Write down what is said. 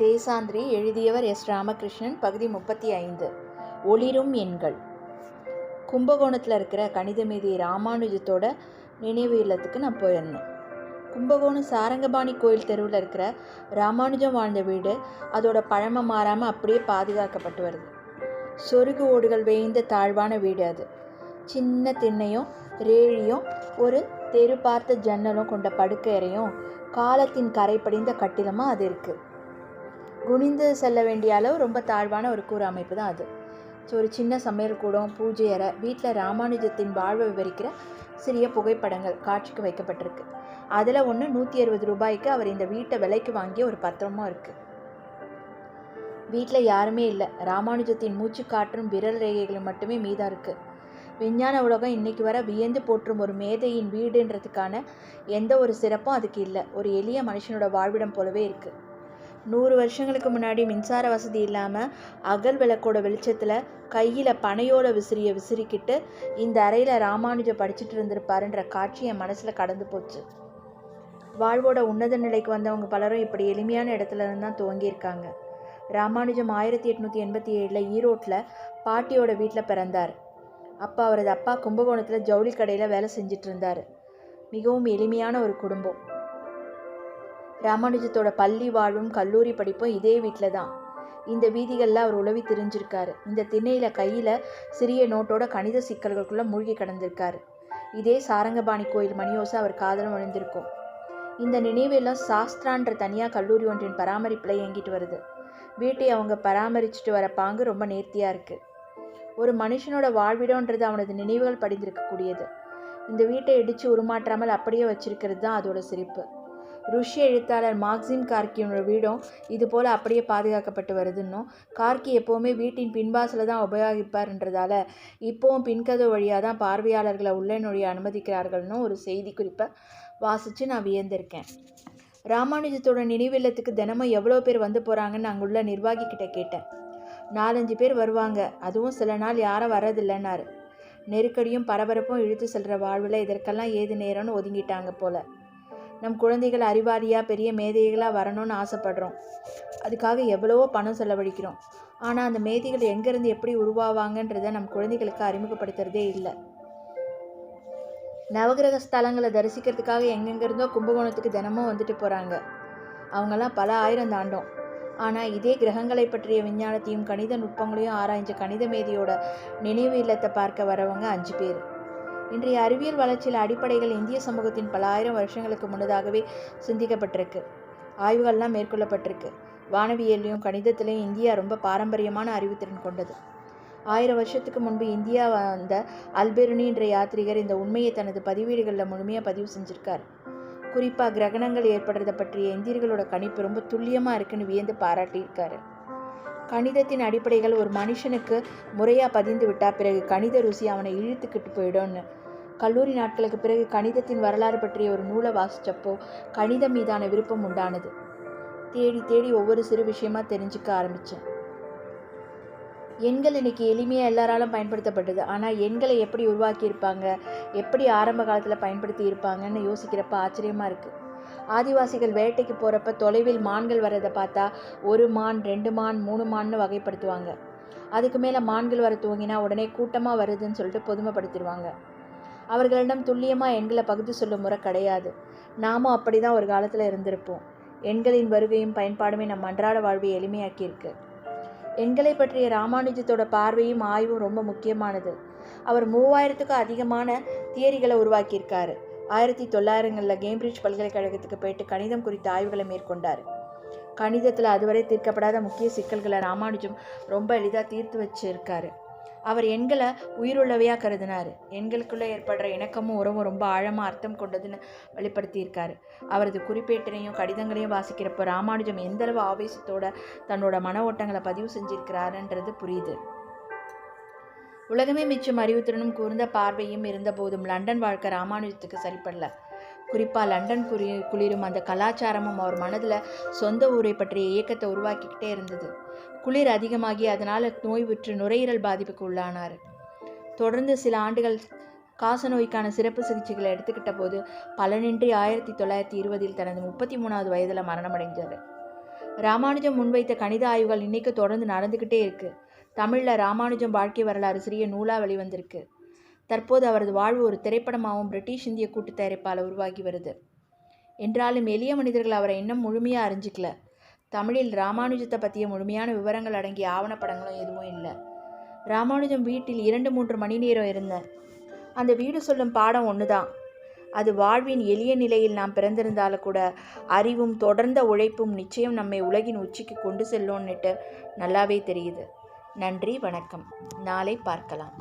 தேசாந்திரி எழுதியவர் எஸ். ராமகிருஷ்ணன் பகுதி முப்பத்தி ஐந்து. ஒளிரும் எண்கள். கும்பகோணத்தில் இருக்கிற கணிதமேதி ராமானுஜத்தோட நினைவு இல்லத்துக்கு நான் போயிருந்தேன் கும்பகோணம் சாரங்கபாணி கோயில் தெருவில் இருக்கிற ராமானுஜம் வாழ்ந்த வீடு அதோட பழமை மாறாமல் அப்படியே பாதுகாக்கப்பட்டு வருது. சொருகு ஓடுகள் வேய்ந்த தாழ்வான வீடு அது. சின்ன திண்ணையும் ரேழியும் ஒரு தெரு பார்த்த ஜன்னலும் கொண்ட படுக்கையறையும் காலத்தின் கரை படிந்த கட்டிடமாக அது இருக்குது குனிந்து செல்ல வேண்டிய அளவு ரொம்ப தாழ்வான ஒரு கூறு அமைப்பு தான் அது. ஸோ ஒரு சின்ன சமையல் கூடம் பூஜை அறை வீட்டில் ராமானுஜத்தின் வாழ்வை விவரிக்கிற சிறிய புகைப்படங்கள் காட்சிக்கு வைக்கப்பட்டிருக்கு. அதில் ஒன்று நூற்றி அறுபது ரூபாய்க்கு அவர் இந்த வீட்டை விலைக்கு வாங்கிய ஒரு பத்திரமும் இருக்குது வீட்டில் யாருமே இல்லை. ராமானுஜத்தின் மூச்சு காற்றும் விரல் ரேகைகளும் மட்டுமே மீதாக இருக்குது விஞ்ஞான உலகம் இன்னைக்கு வர வியந்து போற்றும் ஒரு மேதையின் வீடுன்றதுக்கான எந்த ஒரு சிறப்பும் அதுக்கு இல்லை. ஒரு எளிய மனுஷனோட வாழ்விடம் போலவே இருக்குது நூறு வருஷங்களுக்கு முன்னாடி மின்சார வசதி இல்லாமல் அகல் விளக்கோட வெளிச்சத்தில் கையில் பனையோட விசிறியை விசிறிக்கிட்டு இந்த அறையில் ராமானுஜ படிச்சுட்டு இருந்திருப்பாருன்ற காட்சி என் மனசில் கடந்து போச்சு. வாழ்வோட உன்னத நிலைக்கு வந்தவங்க பலரும் இப்படி எளிமையான இடத்துல இருந்து தான் துவங்கியிருக்காங்க ராமானுஜம் ஆயிரத்தி எட்நூற்றி எண்பத்தி ஏழில் ஈரோட்டில் பாட்டியோட வீட்டில் பிறந்தார். அப்பா அவரது அப்பா கும்பகோணத்தில் ஜவுளி கடையில் வேலை செஞ்சிட்டு இருந்தார். மிகவும் எளிமையான ஒரு குடும்பம். ராமானுஜத்தோட பள்ளி வாழ்வும் கல்லூரி படிப்பும் இதே வீட்டில் தான். இந்த வீதிகளில் அவர் உழவி திரிஞ்சிருக்காரு. இந்த திண்ணையில் கையில் சிறிய நோட்டோட கணித சிக்கல்களுக்குள்ளே மூழ்கி கடந்திருக்காரு. இதே சாரங்கபாணி கோயில் மணியோசை அவர் காதலும் விழுந்திருக்கும் இந்த நினைவெல்லாம் சாஸ்திரான்ற தனியாக கல்லூரி ஒன்றின் பராமரிப்பில் இயங்கிட்டு வருது. வீட்டை அவங்க பராமரிச்சுட்டு வர பாங்கு ரொம்ப நேர்த்தியாக இருக்குது ஒரு மனுஷனோட வாழ்விடன்றது அவனது நினைவுகள் படிந்திருக்கக்கூடியது. இந்த வீட்டை இடித்து உருமாற்றாமல் அப்படியே வச்சிருக்கிறது தான் அதோட சிரிப்பு. ருஷ்ய எழுத்தாளர் மார்க்சிம் கார்கியோட வீடும் இது போல் அப்படியே பாதுகாக்கப்பட்டு வருதுன்னும். கார்கி எப்போவுமே வீட்டின் பின்பாசில் தான் உபயோகிப்பார்ன்றதால இப்போவும் பின்கதவு வழியாக தான் பார்வையாளர்களை உள்ளே நுழைய அனுமதிக்கிறார்கள்னு ஒரு செய்தி குறிப்பை வாசித்து நான் வியந்திருக்கேன். ராமானுஜத்தோட நினைவில்லத்துக்கு தினமும் எவ்வளோ பேர் வந்து போகிறாங்கன்னு அங்குள்ள நிர்வாகி கிட்ட கேட்டேன். நாலஞ்சு பேர் வருவாங்க. அதுவும் சில நாள் யாரும் வர்றதில்லைன்னாரு. நெருக்கடியும் பரபரப்பும் இழுத்து செல்கிற வாழ்வில் இதற்கெல்லாம் ஏது நேரம்னு ஒதுங்கிட்டாங்க போல். நம் குழந்தைகள் அறிவாளியாக பெரிய மேதைகளாக வரணும்னு ஆசைப்படுறோம். அதுக்காக எவ்வளவோ பணம் செலவழிக்கிறோம். ஆனால் அந்த மேதைகள் எங்கேருந்து எப்படி உருவாவாங்கன்றதை நம் குழந்தைகளுக்கு அறிமுகப்படுத்துறதே இல்லை. நவகிரக ஸ்தலங்களை தரிசிக்கிறதுக்காக எங்கெங்கிருந்தோ கும்பகோணத்துக்கு தினமும் வந்துட்டு போகிறாங்க அவங்கெல்லாம் பல ஆயிரம் தாண்டோம். ஆனால் இதே கிரகங்களை பற்றிய விஞ்ஞானத்தையும் கணித நுட்பங்களையும் ஆராய்ஞ்ச கணித மேதியோட நினைவு இல்லத்தை பார்க்க வரவங்க அஞ்சு பேர். இன்றைய அறிவியல் வளர்ச்சியில் அடிப்படைகள் இந்திய சமூகத்தின் பல ஆயிரம் வருஷங்களுக்கு முன்னதாகவே சிந்திக்கப்பட்டிருக்கு. ஆய்வுகள்லாம் மேற்கொள்ளப்பட்டிருக்கு. வானவியல்லையும் கணிதத்திலையும் இந்தியா ரொம்ப பாரம்பரியமான அறிவுத்திறன் கொண்டது. ஆயிரம் வருஷத்துக்கு முன்பு இந்தியா வந்த அல்பெருனின்ற யாத்ரிகர் இந்த உண்மையை தனது பதிவீடுகளில் முழுமையாக பதிவு செஞ்சுருக்கார். குறிப்பாக கிரகணங்கள் ஏற்படுறதை பற்றிய இந்தியர்களோட கணிப்பு ரொம்ப துல்லியமாக இருக்குன்னு வியந்து பாராட்டியிருக்காரு. கணிதத்தின் அடிப்படைகள் ஒரு மனுஷனுக்கு முறையாக பதிந்து விட்டால் பிறகு கணித ருசி அவனை இழுத்துக்கிட்டு போயிடும்னு கல்லூரி நாட்களுக்கு பிறகு கணிதத்தின் வரலாறு பற்றிய ஒரு நூலை வாசித்தப்போ கணிதம் மீதான விருப்பம் உண்டானது. தேடி தேடி ஒவ்வொரு சிறு விஷயமா தெரிஞ்சுக்க ஆரம்பித்தேன் எண்கள் இன்னைக்கு எளிமையாக எல்லாராலும் பயன்படுத்தப்பட்டது. ஆனால் எண்களை எப்படி உருவாக்கியிருப்பாங்க எப்படி ஆரம்ப காலத்தில் பயன்படுத்தி இருப்பாங்கன்னு யோசிக்கிறப்ப ஆச்சரியமாக இருக்குது ஆதிவாசிகள் வேட்டைக்கு போகிறப்ப தொலைவில் மான்கள் வர்றதை பார்த்தா ஒரு மான் ரெண்டு மான் மூணு மான்னு வகைப்படுத்துவாங்க. அதுக்கு மேலே மான்கள் வர துவங்கினா உடனே கூட்டமாக வருதுன்னு சொல்லிட்டு பொதுமைப்படுத்திடுவாங்க. அவர்களிடம் துல்லியமாக எண்களை பகுதி சொல்லும் முறை கிடையாது. நாமும் அப்படி தான் ஒரு காலத்தில் இருந்திருப்போம். எண்களின் வருகையும் பயன்பாடுமே நம் அன்றாட வாழ்வை எளிமையாக்கியிருக்கு. எண்களை பற்றிய ராமானுஜத்தோட பார்வையும் ஆய்வும் ரொம்ப முக்கியமானது. அவர் மூவாயிரத்துக்கும் அதிகமான தியரிகளை உருவாக்கியிருக்காரு. ஆயிரத்தி தொள்ளாயிரங்களில் கேம்பிரிட்ஜ் பல்கலைக்கழகத்துக்கு போயிட்டு கணிதம் குறித்த ஆய்வுகளை மேற்கொண்டார். கணிதத்தில் அதுவரை தீர்க்கப்படாத முக்கிய சிக்கல்களை ராமானுஜம் ரொம்ப எளிதாக தீர்த்து வச்சிருக்காரு. அவர் எண்களை உயிருள்ளவையாக கருதினார். எண்களுக்குள்ளே ஏற்படுற இணக்கமும் உறவும் ரொம்ப ஆழமாக அர்த்தம் கொண்டதுன்னு வெளிப்படுத்தியிருக்காரு. அவரது குறிப்பேட்டினையும் கடிதங்களையும் வாசிக்கிறப்போ ராமானுஜம் எந்தளவு ஆவேசத்தோட தன்னோட மன ஓட்டங்களை பதிவு செஞ்சிருக்கிறாருன்றது புரியுது. உலகமே மிச்சம் அறிவுத்திறனும் கூர்ந்த பார்வையும் இருந்தபோதும் லண்டன் வாழ்க்கை ராமானுஜத்துக்கு சரிப்படல. குறிப்பாக லண்டன் குறி குளிரும் அந்த கலாச்சாரமும் அவர் மனதில் சொந்த ஊரை பற்றிய இயக்கத்தை உருவாக்கிக்கிட்டே இருந்தது. குளிர் அதிகமாகி அதனால் நோய்வுற்று நுரையீரல் பாதிப்புக்கு உள்ளானார். தொடர்ந்து சில ஆண்டுகள் காசநோய்க்கான சிறப்பு சிகிச்சைகளை எடுத்துக்கிட்ட போது பலனின்றி ஆயிரத்தி தொள்ளாயிரத்தி இருபதில் தனது முப்பத்தி மூணாவது வயதில் மரணமடைந்தார். ராமானுஜம் முன்வைத்த கணித ஆய்வுகள் இன்னைக்கு தொடர்ந்து நடந்துக்கிட்டே இருக்குது தமிழில் ராமானுஜம் வாழ்க்கை வரலாறு சிறிய நூலாக வெளிவந்திருக்கு. தற்போது அவரது வாழ்வு ஒரு திரைப்படமாகவும் பிரிட்டிஷ் இந்திய கூட்டு தயாரிப்பால் உருவாகி வருது. என்றாலும் எளிய மனிதர்கள் அவரை இன்னும் முழுமையாக அறிஞ்சிக்கல. தமிழில் ராமானுஜத்தை பற்றிய முழுமையான விவரங்கள் அடங்கிய ஆவணப்படங்களும் எதுவும் இல்லை. ராமானுஜம் வீட்டில் இரண்டு மூன்று மணி நேரம் இருந்தேன் அந்த வீடு சொல்லும் பாடம் ஒன்று தான் அது வாழ்வின் எளிய நிலையில் நாம் பிறந்திருந்தாலும் கூட அறிவும் தொடர்ந்த உழைப்பும் நிச்சயம் நம்மை உலகின் உச்சிக்கு கொண்டு செல்லோன்னுட்டு நல்லாவே தெரியுது. நன்றி வணக்கம். நாளை பார்க்கலாம்.